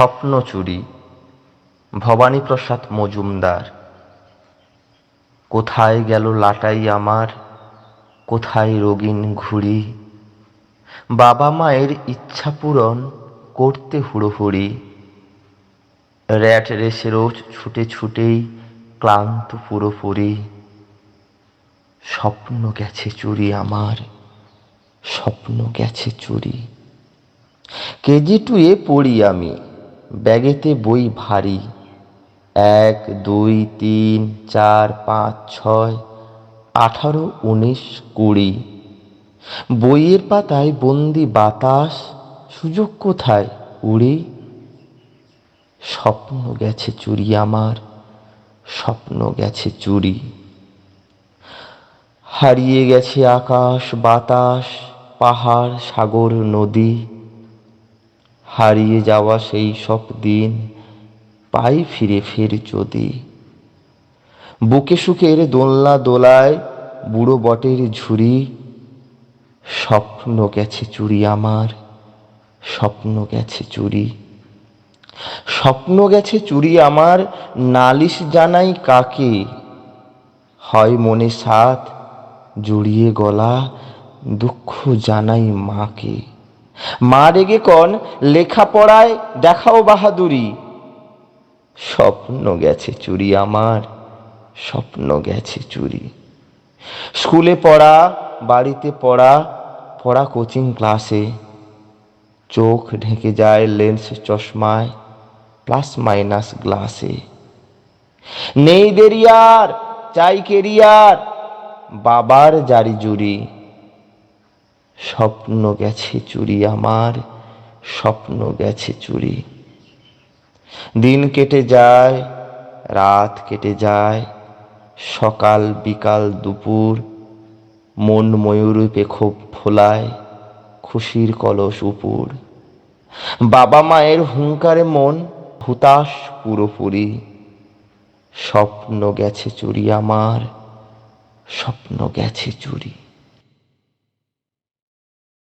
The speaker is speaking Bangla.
স্বপ্ন চুরি, ভবানীপ্রসাদ মজুমদার। কোথায় গেল লাটাই আমার, কোথায় রোগিন ঘুড়ি? বাবা মায়ের ইচ্ছা পূরণ করতে হুড়োহুড়ি। র্যাট রেসে রোজ ছুটে ছুটেই ক্লান্ত পুরোপুরি। স্বপ্ন গেছে চুরি আমার, স্বপ্ন গেছে চুরি। কেজি টুয়ে পড়ি আমি ব্যাগেতে বই ভারী। এক, দুই, তিন, চার, পাঁচ, ছয়, আঠারো, উনিশ, কুড়ি। বইয়ের পাতায় বন্দি বাতাস, সুযোগ কোথায়? উড়ি। স্বপ্ন গেছে চুরি আমার, স্বপ্ন গেছে চুরি। হারিয়ে গেছে আকাশ, বাতাস, পাহাড়, সাগর, নদী। হারিয়ে যাওয়া সেই সব দিন পাই ফিরে ফের যদি। বুকে সুখের দোলনা দোলায় বুড়ো বটের ঝুড়ি, স্বপ্ন গেছে চুরি আমার, স্বপ্ন গেছে চুরি। স্বপ্ন গেছে চুরি আমার, নালিশ জানাই কাকে? হয় মনে সাথ জড়িয়ে গলা, দুঃখ জানাই মাকে। মা রেগে কন, লেখাপড়ায় দেখাও বাহাদুরি। স্বপ্ন গেছে চুরি আমার, স্বপ্ন গেছে চুরি। স্কুলে পড়া, বাড়িতে পড়া পড়া কোচিং ক্লাসে। চোখ ঢেকে যায় লেন্স চশমায়, প্লাস মাইনাস গ্লাসে। নেই দেরিয়ার চাই কেরিয়ার, বাবার জারি জুরি স্বপ্ন গেছে চুরি আমার, স্বপ্ন গেছে চুরি। দিন কেটে যায়, রাত কেটে যায়, সকাল বিকাল দুপুর, মন ময়ূরূপে ক্ষোভ ফোলায় খুশির কলস উপুর। বাবা মায়ের হুঙ্কারে মন হুতাশ পুরোপুরি। স্বপ্ন গেছে চুরি আমার, স্বপ্ন গেছে চুরি।